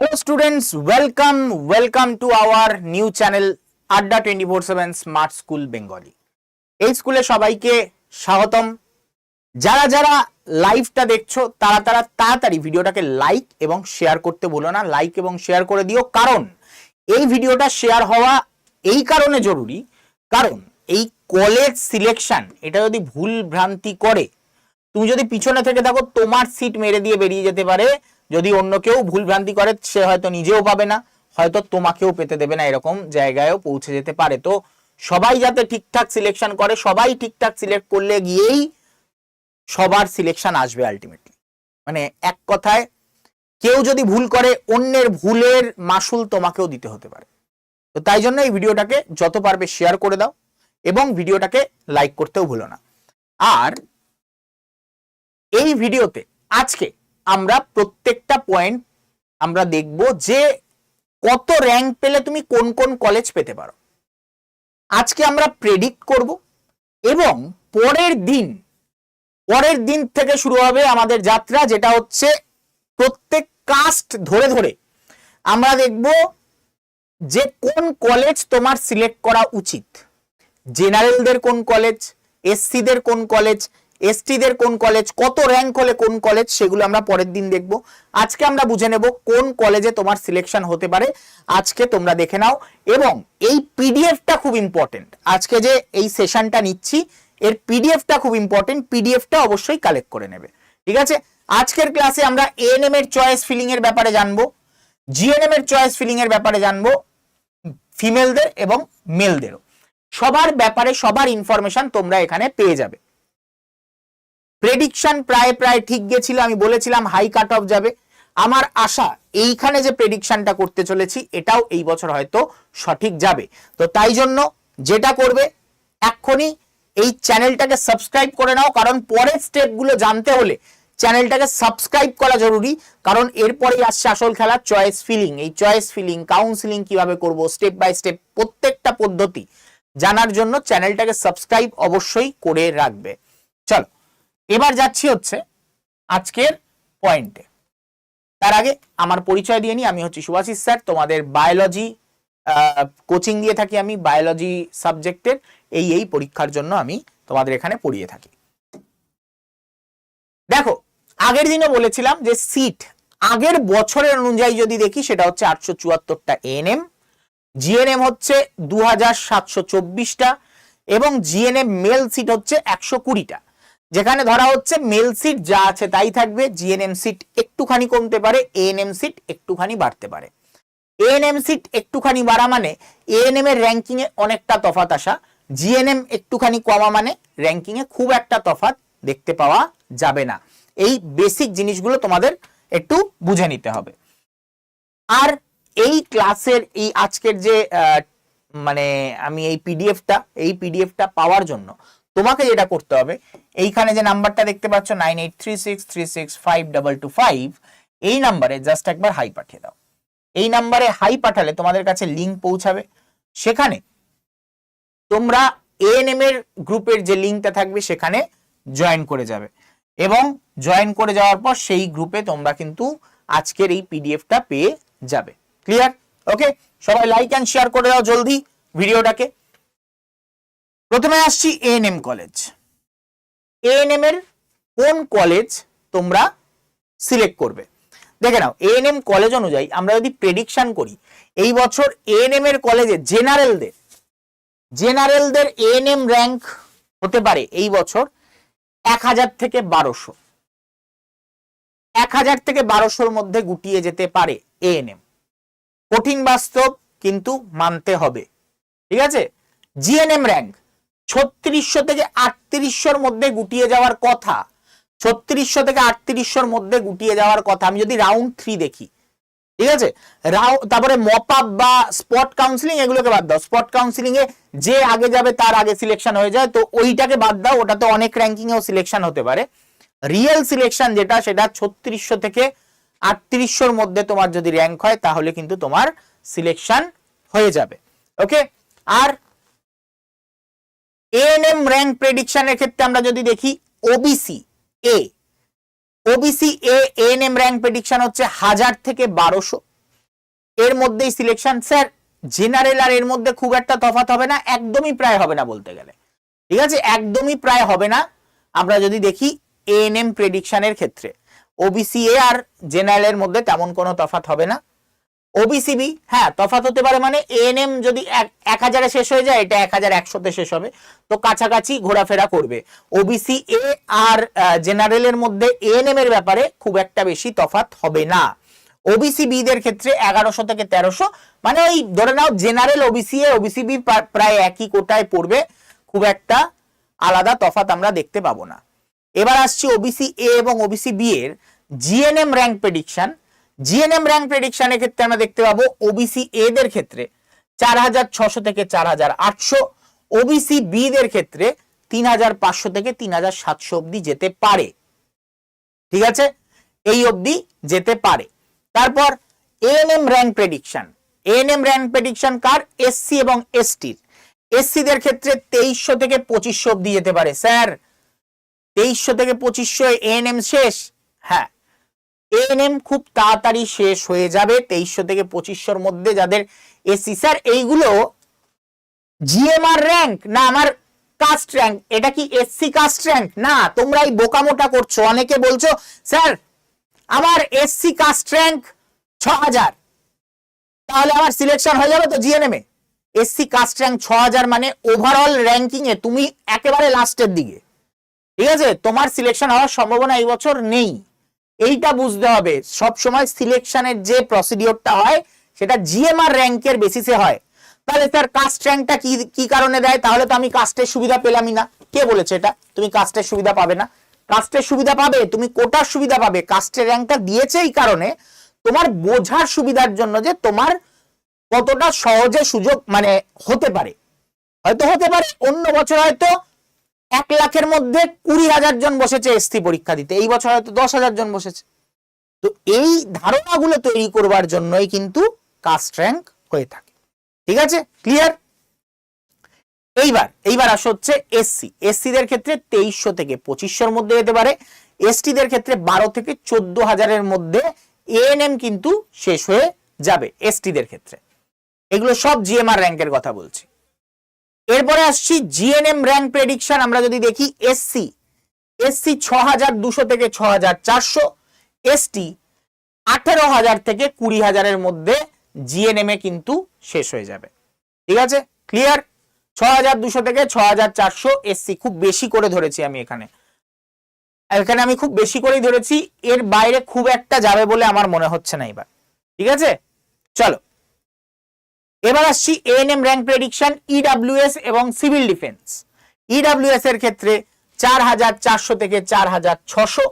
Hello students, welcome, welcome to our new channel Adda twenty four seven smart school Bengali এই স্কুলে সবাইকে স্বাগতম। যারা যারা লাইভটা দেখছ তারা তারা তাড়াতাড়ি ভিডিওটাকে লাইক এবং শেয়ার করতে ভুলো না। লাইক এবং শেয়ার করে দিও। কারণ এই ভিডিওটা শেয়ার হওয়া এই কারণে জরুরি। কারণ এই কলেজ সিলেকশন এটা যদি ভুল ভ্রান্তি করে তুমি যদি পিছনে থেকে দেখো তোমার সিট মেরে দিয়ে বেরিয়ে যেতে পারে যদি অন্য কেউ ভুল ভ্রান্তি করে, সে হয়তো নিজেও পাবে না, হয়তো তোমাকেও পেতে দেবে না, এরকম জায়গায়ও পৌঁছে যেতে পারে। তো সবাই যাতে ঠিকঠাক সিলেকশন করে, সবাই ঠিকঠাক সিলেক্ট করলে গিয়েই সবার সিলেকশন আসবে আলটিমেটলি মানে এক কথায়, কেউ যদি ভুল করে, অন্যের ভুলের মাসুল তোমাকেও দিতে হতে পারে। তো তাই জন্য এই ভিডিওটাকে যত পারবে শেয়ার করে দাও এবং ভিডিওটাকে লাইক করতেও ভুলো না। আর এই ভিডিওতে আজকে আমরা প্রত্যেকটা পয়েন্ট আমরা দেখব যে কত র্যাঙ্ক পেলে তুমি কোন কোন কলেজ পেতে পারো। আজকে আমরা প্রেডিক্ট করব এবং পরের দিন পরের দিন থেকে শুরু হবে আমাদের যাত্রা, যেটা হচ্ছে প্রত্যেক কাস্ট ধরে ধরে আমরা দেখব যে কোন কলেজ তোমার সিলেক্ট করা উচিত। জেনারেলদের কোন কলেজ এসসিদের কোন কলেজ এসটিদের কোন কলেজ কত র্যাঙ্ক হলে কোন কলেজ সেগুলো আমরা পরের দিন দেখব। আজকে আমরা বুঝে নেব কোন কলেজে তোমার সিলেকশন হতে পারে। আজকে তোমরা দেখে নাও। এবং এই পিডিএফটা খুব ইম্পর্টেন্ট আজকে যে এই সেশনটা নিচ্ছি, এর পিডিএফটা খুব ইম্পর্টেন্ট পিডিএফটা অবশ্যই কালেক্ট করে নেবে। ঠিক আছে? আজকের ক্লাসে আমরা এএনএম এর চয়েস ফিলিং এর ব্যাপারে জানব। জিএনএম এর চয়েস ফিলিং এর ব্যাপারে জানব। ফিমেলদের এবং মেলদেরও সবার ব্যাপারে সবার ইনফরমেশন তোমরা এখানে পেয়ে যাবে। প্রেডিকশন প্রায় প্রায় ঠিক গেছিল, আমি বলেছিলাম হাই কাট অফ যাবে। আমার আশা, এইখানে যে প্রেডিকশনটা করতে চলেছি, এটাও এই বছর হয়তো সঠিক যাবে। তো তাই জন্য যেটা করবে, এক্ষুনি এই চ্যানেলটাকে সাবস্ক্রাইব করে নাও, কারণ পরের স্টেপগুলো জানতে হলে চ্যানেলটাকে সাবস্ক্রাইব করা জরুরি, কারণ এরপরেই আসছে আসল খেলা চয়েস ফিলিং এই চয়েস ফিলিং কাউন্সিলিং কীভাবে করব স্টেপ বাই স্টেপ প্রত্যেকটা পদ্ধতি জানার জন্য চ্যানেলটাকে সাবস্ক্রাইব অবশ্যই করে রাখবে। চলো। এবার যাচ্ছি হচ্ছে আজকের পয়েন্টে তার আগে আমার পরিচয় দিয়ে নিই, আমি হচ্ছি সুভাষিস স্যার, তোমাদের বায়োলজি কোচিং দিয়ে থাকি আমি বায়োলজি সাবজেক্টের এই এই পরীক্ষার জন্য আমি তোমাদের এখানে পড়িয়ে থাকি। দেখো, আগের দিনও বলেছিলাম যে সিট আগের বছরের অনুযায়ী যদি দেখি সেটা হচ্ছে আটশো চুয়াত্তরটা এনএম জিএনএম হচ্ছে দু হাজার সাতশো চব্বিশটা এবং জিএনএম মেল সিট হচ্ছে একশো কুড়িটা। যেখানে ধরা হচ্ছে মেল সিট যা আছে তাই থাকবে জিএনএম সিট একটুখানি কমতে পারে এএনএম সিট একটুখানি বাড়তে পারে। এএনএম সিট একটুখানি বাড়া মানে এএনএম এর র্যাঙ্কিং এ অনেকটা তফাত আসা জিএনএম একটুখানি কমা মানে র্যাঙ্কিং এ খুব একটা তফাত দেখতে পাওয়া যাবে না। এই বেসিক জিনিসগুলো তোমাদের একটু বুঝে নিতে হবে। আর এই ক্লাসের, এই আজকের যে মানে আমি এই পিডিএফটা এই পিডিএফটা পাওয়ার জন্য তোমাকে যেটা করতে হবে, এইখানে যে নাম্বারটা দেখতে পাচ্ছ nine eight three six three six five double two five এই নাম্বারে জাস্ট একবার হাই পাঠিয়ে দাও। এই নাম্বারে হাই পাঠালে তোমাদের কাছে লিঙ্ক পৌঁছাবে। সেখানে তোমরা এএনএম এর গ্রুপের যে লিঙ্কটা থাকবে, সেখানে জয়েন করে যাবে। এবং জয়েন করে যাওয়ার পর সেই গ্রুপে তোমরা কিন্তু আজকের এই পিডিএফটা পেয়ে যাবে। ক্লিয়ার ওকে সবাই লাইক অ্যান্ড শেয়ার করে দাও জলদি ভিডিওটাকে। প্রথমে আসছি এএনএম কলেজ এএনএম এর কোন কলেজ তোমরা সিলেক্ট করবে? দেখে নাও এএনএম কলেজ অনুযায়ী আমরা যদি প্রেডিকশন করি, এই বছর এএনএম এর কলেজে জেনারেলদের জেনারেলদের এএনএম র্যাঙ্ক হতে পারে এই বছর এক হাজার থেকে বারোশো। এক হাজার থেকে বারোশোর মধ্যে গুটিয়ে যেতে পারে এএনএম কঠিন বাস্তব কিন্তু মানতে হবে। ঠিক আছে? জিএনএম র্যাঙ্ক ছত্রিশশো থেকে আটত্রিশশোর মধ্যে গুটিয়ে যাওয়ার কথা। ছত্রিশশো থেকে আটত্রিশশোর মধ্যে গুটিয়ে যাওয়ার কথা। আমি যদি রাউন্ড থ্রি দেখি, ঠিক আছে? রাউ তারপরে মপ বা স্পট কাউন্সিলিং এগুলোকে বাদ দাও। স্পট কাউন্সিলিং এ যে আগে যাবে তার আগে সিলেকশন হয়ে যায়। তো ওইটাকে বাদ দাও ওটা তো অনেক র্যাঙ্কিং এও সিলেকশন হতে পারে। রিয়েল সিলেকশন যেটা, সেটা ছত্রিশশো থেকে আটত্রিশশোর মধ্যে তোমার যদি র্যাঙ্ক হয়, তাহলে কিন্তু তোমার সিলেকশন হয়ে যাবে। ওকে আর এএনএম র্যাঙ্ক প্রেডিকশনের ক্ষেত্রে আমরা যদি দেখি OBC A OBC A ANM rank prediction হচ্ছে হাজার থেকে বারোশো। এর মধ্যেই সিলেকশন স্যার জেনারেল আর এর মধ্যে খুব একটা তফাৎ হবে না, একদমই প্রায় হবে না বলতে গেলে। ঠিক আছে? একদমই প্রায় হবে না। আমরা যদি দেখি এএনএম প্রেডিকশনের ক্ষেত্রে ওবিসি এ আর জেনারেলের মধ্যে তেমন কোনো তফাৎ হবে না। ওবিসিবি হ্যাঁ তফাত হতে পারে মানে এএনএম যদি এক- হাজারে শেষ হয়ে যায়, এটা এক হাজার একশোতে শেষ হবে। তো কাছাকাছি ঘোরাফেরা করবে। ওবিসি এ আর জেনারেলের মধ্যে এএনএম এর ব্যাপারে খুব একটা বেশি তফাৎ হবে না। ওবিসি বি দের ক্ষেত্রে এগারোশো থেকে তেরোশো মানে ওই ধরে নাও general OBC A OBC B প্রায় একই কোটায় পড়বে। খুব একটা আলাদা তফাৎ আমরা দেখতে পাবো না। এবার আসছি ওবিসি এ এবং ওবিসি বি এর GNM rank prediction GNM rank প্রেডিকশনের ক্ষেত্রে আমরা দেখতে পাবো ওবিসি এ দের ক্ষেত্রে চার হাজার ছশো থেকে চার হাজার আটশো। ওবিসি বি দের ক্ষেত্রে তিন হাজার পাঁচশো থেকে তিন হাজার সাতশো অব্দি যেতে পারে। ঠিক আছে? এই অবধি যেতে পারে। তারপর ANM rank prediction ANM rank prediction কার? এসসি এবং এসটির এসসি দের ক্ষেত্রে তেইশশো থেকে পঁচিশশো অব্দি যেতে পারে, স্যার। তেইশশো থেকে পঁচিশশো এএনএম শেষ। হ্যাঁ এএনএম খুব তাড়াতাড়ি শেষ হয়ে যাবে তেইশশো থেকে পঁচিশশোর মধ্যে যাদের এসসি স্যার, এইগুলো জিএমআর র্যাঙ্ক না আমার কাস্ট র্যাঙ্ক এটা কি এসসি কাস্ট র্যাঙ্ক না, তোমরা এই বোকামোটা করছ, অনেকে বলছো, স্যার, আমার এসসি কাস্ট র্যাঙ্ক ছ হাজার তাহলে আমার সিলেকশন হয়ে যাবে তো জিএনএম এ এসসি কাস্ট র্যাঙ্ক ছ হাজার মানে ওভারঅল র্যাঙ্কিং এ তুমি একেবারে লাস্টের দিকে। ঠিক আছে? তোমার সিলেকশন হওয়ার সম্ভাবনা এই বছর নেই। এইটা বুঝতে হবে। সব সময় সিলেকশনের যে প্রসিডিওরটা হয়, সেটা জিএমআর র্যাঙ্কের বেসিসে হয়। তাহলে স্যার কাস্ট র্যাঙ্কটা কি কি কারণে দেয়? তাহলে তো আমি কাস্টের সুবিধা পেলামই না। কে বলেছে এটা? তুমি কাস্টের সুবিধা পাবে না। কাস্টের সুবিধা পাবে, তুমি কোটার সুবিধা পাবে। কাস্টের র্যাঙ্কটা দিয়েছে এই কারণে তোমার বোঝার সুবিধার জন্য যে তোমার কতটা সহজে সুযোগ মানে হতে পারে। হয়তো হতে পারে, অন্য বছর হয়তো এক লাখের মধ্যে কুড়ি হাজার জন বসেছে এসটি পরীক্ষা দিতে। এই বছর হয়তো দশ হাজার জন বসেছে। তো এই ধারণাগুলো তৈরি করবার জন্যই কিন্তু কাস্ট র্যাঙ্ক হয়ে থাকে। ঠিক আছে? ক্লিয়ার এইবার এইবার আসা হচ্ছে এসসি এসসি দের ক্ষেত্রে তেইশশো থেকে পঁচিশশোর মধ্যে যেতে পারে। এসটি দের ক্ষেত্রে বারো থেকে চোদ্দ হাজারের মধ্যে এএনএম কিন্তু শেষ হয়ে যাবে এসটি দের ক্ষেত্রে। এগুলো সব জিএমআর র্যাঙ্কের কথা বলছি। এরপরে আসছি জিএনএম র্যাঙ্ক প্রেডিকশন আমরা যদি দেখি এসসি এসসি ছ হাজার দুশো থেকে ছ হাজার চারশো এসটি আঠেরো হাজার থেকে কুড়ি হাজারের মধ্যে জিএনএম এ কিন্তু শেষ হয়ে যাবে। ঠিক আছে? ক্লিয়ার ছ হাজার দুশো থেকে ছ হাজার চারশো এসসি খুব বেশি করে ধরেছি আমি এখানে। এখানে আমি খুব বেশি করেই ধরেছি, এর বাইরে খুব একটা যাবে বলে আমার মনে হচ্ছে না এবার। ঠিক আছে? চলো। এবার আসছি এএনএম র্যাঙ্ক প্রেডিকশন ইডাব্লিউএস এবং সিভিল ডিফেন্স ইডাব্লিউএস এর ক্ষেত্রে চার হাজার চারশো থেকে চার হাজার ছশো।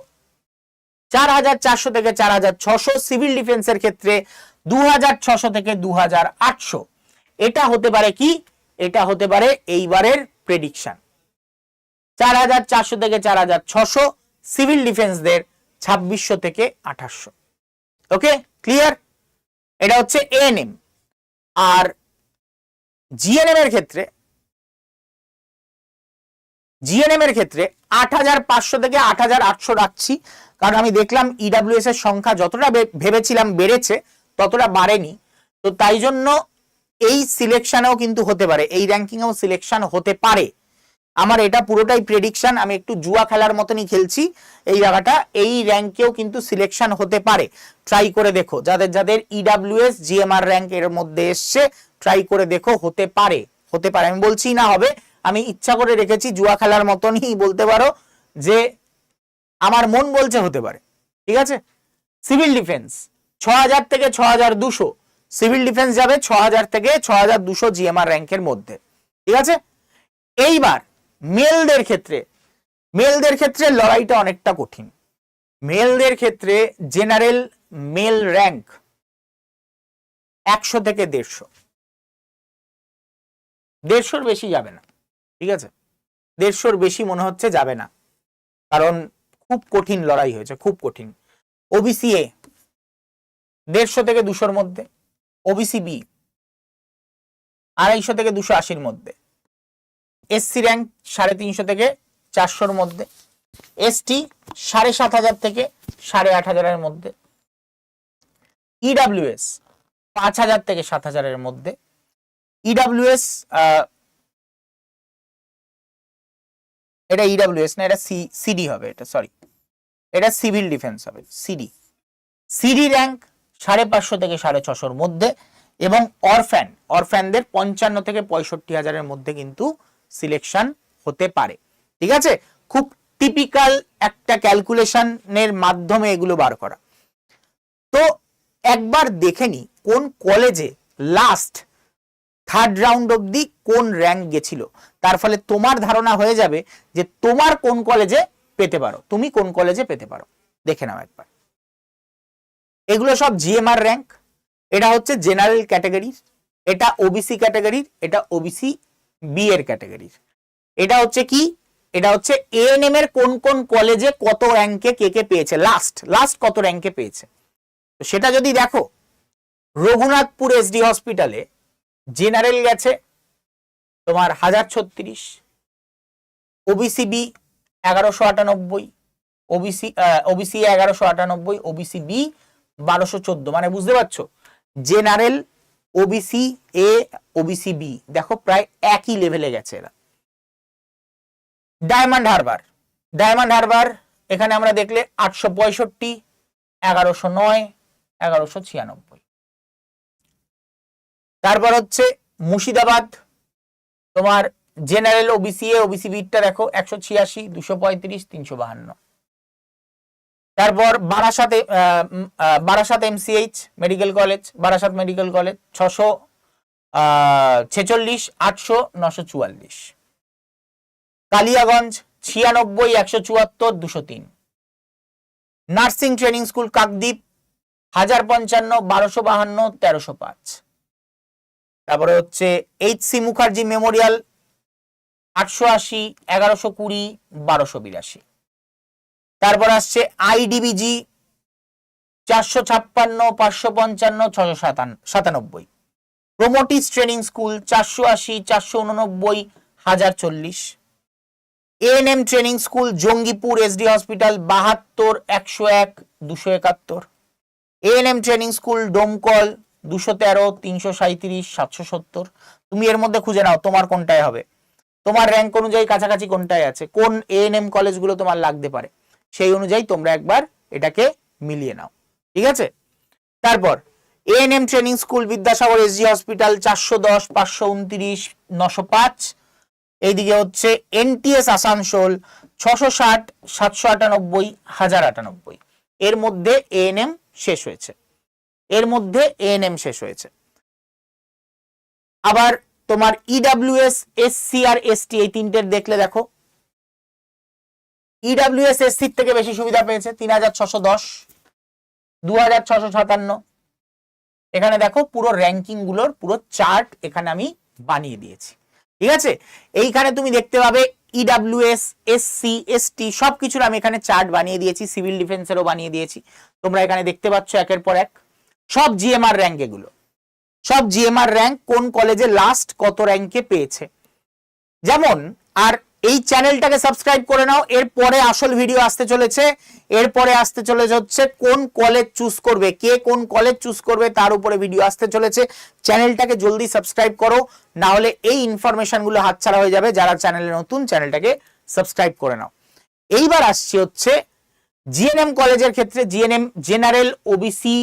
চার হাজার চারশো থেকে চার হাজার ছশো সিভিল ডিফেন্সের ক্ষেত্রে দু হাজার ছশো থেকে দু হাজার আটশো। এটা হতে পারে কি? এটা হতে পারে এইবারের প্রেডিকশন চার হাজার চারশো থেকে চার হাজার ছশো সিভিল ডিফেন্সদের ছাব্বিশশো থেকে আঠাশশো। ওকে ক্লিয়ার এটা হচ্ছে এএনএম আর জিএনএম এর ক্ষেত্রে জিএনএম এর ক্ষেত্রে আট হাজার পাঁচশো থেকে আট হাজার আটশো রাখছি। কারণ আমি দেখলাম ইডাব্লিউএস এর সংখ্যা যতটা ভেবেছিলাম বেড়েছে, ততটা বাড়েনি। তো তাই জন্য এই সিলেকশনেও কিন্তু হতে পারে, এই র্যাঙ্কিংয়েও সিলেকশন হতে পারে। আমার এটা পুরোটাই প্রেডিকশন আমি একটু জুয়া খেলার মতনই খেলছি এই জায়গাটা। এই র্যাঙ্কেও কিন্তু সিলেকশন হতে পারে। ট্রাই করে দেখো, যাদের যাদের ইডাব্লিউএস জিএমআর র্যাঙ্ক এর মধ্যে এসছে ট্রাই করে দেখো, হতে পারে হতে পারে। আমি বলছি না হবে, আমি ইচ্ছা করে রেখেছি জুয়া খেলার মতনই বলতে পারো যে আমার মন বলছে হতে পারে। ঠিক আছে? সিভিল ডিফেন্স ছ হাজার থেকে ছ হাজার দুশো। সিভিল ডিফেন্স যাবে ছ হাজার থেকে ছ হাজার দুশো জিএমআর র্যাঙ্কের মধ্যে। ঠিক আছে? এইবার মেলদের ক্ষেত্রে মেলদের ক্ষেত্রে লড়াইটা অনেকটা কঠিন। মেলদের ক্ষেত্রে জেনারেল মেল র্যাঙ্ক একশো থেকে দেড়শো। দেড়শোর বেশি যাবে না, ঠিক আছে? দেড়শোর বেশি মনে হচ্ছে যাবে না, কারণ খুব কঠিন লড়াই হয়েছে, খুব কঠিন। ওবিসি এ দেড়শো থেকে দুশোর মধ্যে ওবিসি বি আড়াইশো থেকে দুশো আশির মধ্যে। এসসি র্যাঙ্ক সাড়ে তিনশো থেকে চারশোর মধ্যে এসটি সাড়ে সাত হাজার থেকে সাড়ে আট হাজারের মধ্যে ইডাব্লিউএস পাঁচ হাজার থেকে সাত হাজারের মধ্যে ইডাব্লিউএস এটা ইডাব্লিউএস না, এটা সি সিডি হবে এটা সরি এটা সিভিল ডিফেন্স হবে সিডি সিডি র্যাঙ্ক সাড়ে পাঁচশো থেকে সাড়ে ছশোর মধ্যে এবং অরফ্যান, অরফ্যানদের পঞ্চান্ন থেকে পঁয়ষট্টি হাজারের মধ্যে কিন্তু সিলেকশন হতে পারে। ঠিক আছে? খুব টিপিক্যাল একটা ক্যালকুলেশনের মাধ্যমে এগুলো বার করা। তো একবার দেখে কোন কলেজে লাস্ট থার্ড রাউন্ড অবধি কোন র্যাঙ্ক গেছিল। তার ফলে তোমার ধারণা হয়ে যাবে যে তোমার কোন কলেজে পেতে পারো। তুমি কোন কলেজে পেতে পারো। দেখে নাও একবার। এগুলো সব জিএমআর র্যাঙ্ক এটা হচ্ছে জেনারেল ক্যাটাগরির এটা ওবিসি ক্যাটাগরির এটা ওবিসি বি এর ক্যাটাগরির এটা হচ্ছে কি? এটা হচ্ছে এএনএম এর কোন কোন কলেজে কত র্যাঙ্কে কে কে পেয়েছে? লাস্ট লাস্ট কত র্যাঙ্কে পেয়েছে? তো সেটা যদি দেখো, রঘুনাথপুর এসডি হসপিটালে জেনারেল গেছে তোমার হাজার ছত্রিশ ওবিসি বি এগারোশো আটানব্বই ওবিসি ওবিসি এগারোশো আটানব্বই ওবিসি বি বারোশো চোদ্দ। মানে বুঝতে পারছ? General OBC A OBC B দেখো প্রায় একই লেভেলে গেছে এরা। ডায়মন্ড হারবার ডায়মন্ড হারবার এখানে আমরা দেখলে আটশো পঁয়ষট্টি, এগারোশো নয়, এগারোশো ছিয়ানব্বই। তারপর হচ্ছে মুর্শিদাবাদ। তোমার জেনারেল ওবিসি এ ওবিসি বিটটা দেখো একশো ছিয়াশি, দুশো পঁয়ত্রিশ, তিনশো বাহান্ন। তারপর Barasat Barasat MCH medical college Barasat medical college ছশো ছেচল্লিশ, আটশো, নশো চুয়াল্লিশ। কালিয়াগঞ্জ ছিয়ানব্বই, একশো চুয়াত্তর, দুশো তিন। নার্সিং ট্রেনিং স্কুল কাকদ্বীপ হাজার পঞ্চান্ন, বারোশো বাহান্ন, তেরোশো পাঁচ। তারপরে হচ্ছে এইচ সি মুখার্জি মেমোরিয়াল আটশো আশি, এগারোশো কুড়ি, বারোশো বিরাশি। তারপর আসছে আইডিবিজি চারশো ছাপ্পান্ন, পাঁচশো পঞ্চান্ন, ছশো সাতানব্বই। প্রোমোটিস ট্রেনিং স্কুল চারশো আশি, চারশো উননব্বই, হাজার চল্লিশ। ANM training school Jangipur SD hospital বাহাত্তর, একশো এক, দুশো একাত্তর। এএনএম ট্রেনিং স্কুল ডোমকল দুশো তেরো, তিনশো সাঁত্রিশ সাতশো সত্তর। তুমি এর মধ্যে খুঁজে নাও, তোমার কোনটায় হবে। তোমার র্যাঙ্ক অনুযায়ী কাছাকাছি কোনটায় আছে, কোন এএনএম কলেজগুলো তোমার লাগতে পারে। সেই অনুযায়ী তোমরা একবার এটাকে মিলিয়ে নাও। ঠিক আছে? তারপর ANM training school Vidyasagar SG hospital চারশো দশ, পাঁচশো উনত্রিশ, নশো পাঁচ। এইদিকে হচ্ছে এনটিএস আসানসোল ছশো ষাট, সাতশো আটানব্বই, হাজার আটানব্বই। এর মধ্যে এএনএম শেষ হয়েছে। এর মধ্যে এএনএম শেষ হয়েছে। আবার তোমার ইডাব্লিউএস এসসি আর এসটি এই তিনটের দেখলে দেখো ইডাব্লিউএস এসসির থেকে বেশি সুবিধা পেয়েছে, তিন হাজার ছশো দশ, দু হাজার ছশো সাতান্ন। এখানে দেখো পুরো র্যাঙ্কিংগুলোর পুরো চার্ট এখানে আমি বানিয়ে দিয়েছি। ঠিক আছে? এইখানে তুমি দেখতে পাবে E ইডাব্লিউএস এসসি এসটি সবকিছুর আমি এখানে চার্ট বানিয়ে দিয়েছি সিভিল ডিফেন্সেরও বানিয়ে দিয়েছি। তোমরা এখানে দেখতে পাচ্ছ একের পর এক। সব জিএমআর র্যাঙ্ক এগুলো। সব জিএমআর র্যাঙ্ক কোন কলেজে লাস্ট কত র্যাঙ্কে পেয়েছে? যেমন আর এই চ্যানেলটাকে সাবস্ক্রাইব করে নাও। এরপরে আসল ভিডিও আসতে চলেছে। এরপরে আসতে চলেছে হচ্ছে কোন কলেজ চুজ করবে, কে কোন কলেজ চুজ করবে, তার উপরে ভিডিও আসতে চলেছে। চ্যানেলটাকে জলদি সাবস্ক্রাইব করো, না হলে এই ইনফরমেশনগুলো হাতছাড়া হয়ে যাবে যারা চ্যানেলে নতুন চ্যানেলটাকে সাবস্ক্রাইব করে নাও। এইবার আসছি হচ্ছে জিএনএম কলেজের ক্ষেত্রে। GNM general OBC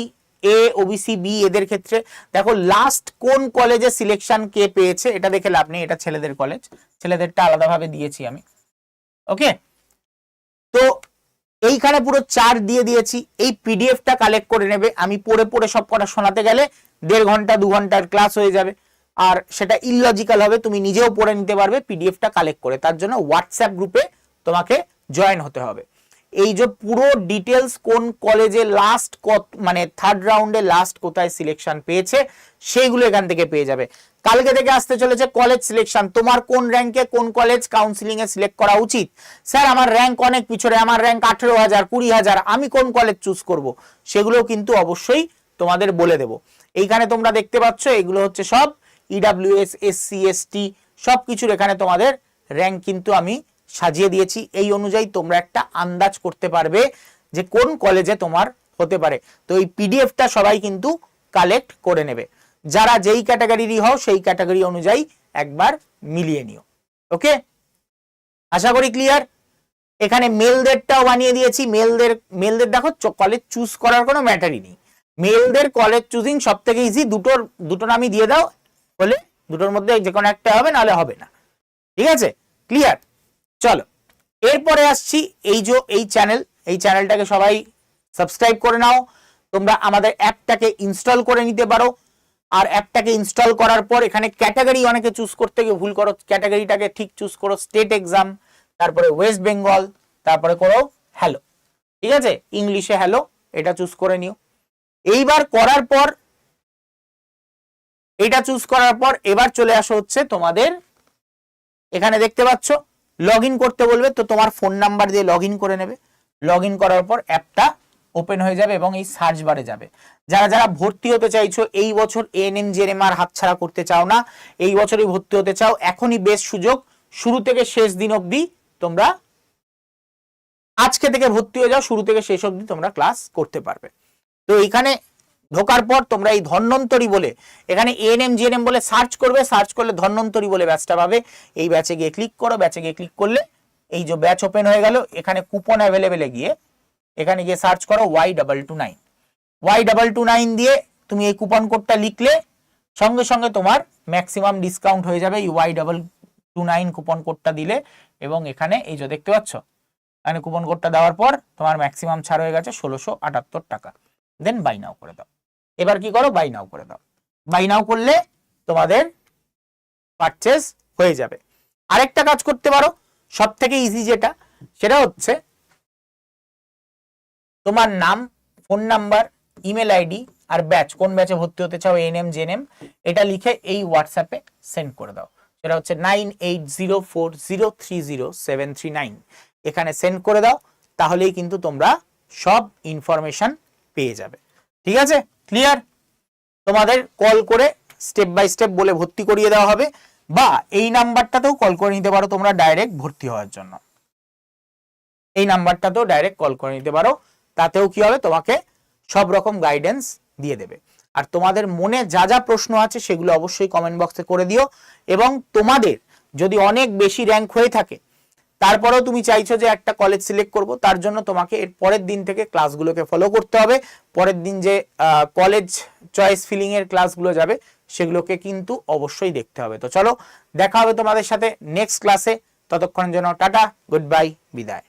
A OBC B এদের ক্ষেত্রে। দেখো লাস্ট কোন কলেজে সিলেকশন কে পেয়েছে, এটা দেখে লাভ নেই, এটা ছেলেদের কলেজ ছেলেদেরটা আলাদাভাবে দিয়েছি আমি। ওকে তো এইখানে পুরো চার্ট দিয়ে দিয়েছি। এই পিডিএফটা কালেক্ট করে নেবে। আমি পড়ে পড়ে সব কটা শোনাতে গেলে দেড় ঘণ্টা, দু ঘণ্টার ক্লাস হয়ে যাবে। আর সেটা ইললজিক্যাল হবে, তুমি নিজেও পড়ে নিতে পারবে পিডিএফটা কালেক্ট করে। তার জন্য হোয়াটসঅ্যাপ গ্রুপে তোমাকে জয়েন হতে হবে। এই যে পুরো ডিটেলস কোন কলেজে লাস্ট কত মানে থার্ড রাউন্ডে লাস্ট কোথায় সিলেকশন পেয়েছে, সেইগুলো এখান থেকে পেয়ে যাবে। কালকে থেকে আসতে চলেছে কলেজ সিলেকশন তোমার কোন র্যাঙ্কে কোন কলেজ কাউন্সিলিং এ সিলেক্ট করা উচিত? স্যার, আমার র্যাঙ্ক অনেক পিছনে, আমার র্যাঙ্ক আঠেরো হাজার, কুড়ি হাজার, আমি কোন কলেজ চুজ করব? সেগুলো কিন্তু অবশ্যই তোমাদের বলে দেব। এইখানে তোমরা দেখতে পাচ্ছ, এগুলো হচ্ছে সব E ইডাব্লিউএস এসসি এসটি সব কিছুর এখানে তোমাদের র্যাঙ্ক কিন্তু আমি সাজিয়ে দিয়েছি। এই অনুযায়ী তোমরা একটা আন্দাজ করতে পারবে যে কোন কলেজে তোমার হতে পারে। তো এই পিডিএফটা সবাই কিন্তু কালেক্ট করে নেবে। যারা যেই ক্যাটাগরিরই হও, সেই ক্যাটাগরি অনুযায়ী একবার মিলিয়ে নিও। ওকে আশা করি ক্লিয়ার এখানে মেলদেরটাও বানিয়ে দিয়েছি। মেলদের মেলদের দেখো কলেজ চুজ করার কোনো ম্যাটারই নেই। মেলদের কলেজ চুজিং সব থেকে ইজি দুটোর দুটো নামই দিয়ে দাও। বলে দুটোর মধ্যে যে কোনো একটা হবে, নাহলে হবে না। ঠিক আছে? ক্লিয়ার চলো, এরপরে আসছি এই যে, এই চ্যানেল এই চ্যানেলটাকে সবাই সাবস্ক্রাইব করে নাও। তোমরা আমাদের অ্যাপটাকে ইনস্টল করে নিতে পারো। আর অ্যাপটাকে ইনস্টল করার পর এখানে ক্যাটাগরি অনেকে চুজ করতে গিয়ে ভুল করো ক্যাটাগরিটাকে ঠিক চুজ করো স্টেট এক্সাম তারপরে ওয়েস্ট বেঙ্গল তারপরে করো হ্যালো ঠিক আছে? ইংলিশে হ্যালো এটা চুজ করে নিও। এইবার করার পর, এটা চুজ করার পর এবার চলে আসো হচ্ছে তোমাদের, এখানে দেখতে পাচ্ছ লগ করতে বলবে, তো তোমার ফোন নাম্বার দিয়ে লগ করে নেবে। লগ করার পর অ্যাপটা ওপেন হয়ে যাবে এবং এই সার্চ বারে যাবে। যারা যারা ভর্তি হতে চাইছো, এই বছর এএনএম জেএনএম আর হাতছাড়া করতে চাও না, এই বছরই ভর্তি হতে চাও, এখনই বেশ সুযোগ। শুরু থেকে শেষ দিন অবধি তোমরা আজকে থেকে ভর্তি হয়ে যাও, শুরু থেকে শেষ অবধি তোমরা ক্লাস করতে পারবে। তো এইখানে ঢোকার পর তোমরা এই ধন্বন্তরী বলে, এখানে এএনএম জিএনএম বলে সার্চ করবে সার্চ করলে ধন্বন্তরী বলে ব্যাচটা পাবে। এই ব্যাচে গিয়ে ক্লিক করো ব্যাচে গিয়ে ক্লিক করলে এই যে ব্যাচ ওপেন হয়ে গেল, এখানে কুপন অ্যাভেলেবেলে গিয়ে, এখানে গিয়ে সার্চ করো Y double two nine Y double two nine দিয়ে তুমি এই কুপন কোডটা লিখলে, সঙ্গে সঙ্গে তোমার ম্যাক্সিমাম ডিসকাউন্ট হয়ে যাবে এই Y double two nine coupon কোডটা দিলে। এবং এখানে এই যে দেখতে পাচ্ছ, এখানে কুপন কোডটা দেওয়ার পর তোমার ম্যাক্সিমাম ছাড় হয়ে গেছে ষোলোশো আটাত্তর টাকা। দেন বাই নাও করে দাও। এবার কি করো? বাই নাও করে দাও। বাই নাও করলে তোমাদের পারচেস হয়ে যাবে। আরেকটা কাজ করতে পারো সব থেকে ইজি যেটা, সেটা হচ্ছে তোমার নাম ফোন নাম্বার ইমেল আইডি আর ব্যাচ কোন ব্যাচে ভর্তি হতে চাও এনএম জেনএম এটা লিখে এই হোয়াটসঅ্যাপে সেন্ড করে দাও। সেটা হচ্ছে nine eight zero four zero three zero seven three nine এখানে সেন্ড করে দাও, তাহলেই কিন্তু তোমরা সব ইনফরমেশন পেয়ে যাবে। ঠিক আছে? ক্লিয়ার তোমাদের কল করে স্টেপ বাই স্টেপ বলে ভর্তি করিয়ে দেওয়া হবে, বা এই নাম্বারটাতেও কল করে নিতে পারো তোমরা ডাইরেক্ট ভর্তি হওয়ার জন্য। এই নাম্বারটাতেও ডাইরেক্ট কল করে নিতে পারো, তাতেও কি হবে? তোমাকে সব রকম গাইডেন্স দিয়ে দেবে। আর তোমাদের মনে যা যা প্রশ্ন আছে সেগুলো অবশ্যই কমেন্ট বক্সে করে দিও, এবং তোমাদের যদি অনেক বেশি র্যাঙ্ক হয়ে থাকে তারপরেও তুমি চাইছো যে একটা কলেজ সিলেক্ট করব, তার জন্য তোমাকে এর পরের দিন থেকে ক্লাসগুলোকে ফলো করতে হবে। পরের দিন যে কলেজ চয়েস ফিলিং এর ক্লাসগুলো যাবে, সেগুলোকে কিন্তু অবশ্যই দেখতে হবে। তো চলো, দেখা হবে তোমাদের সাথে নেক্সট ক্লাসে ততক্ষণের জন্য টাটা গুড বাই বিদায়।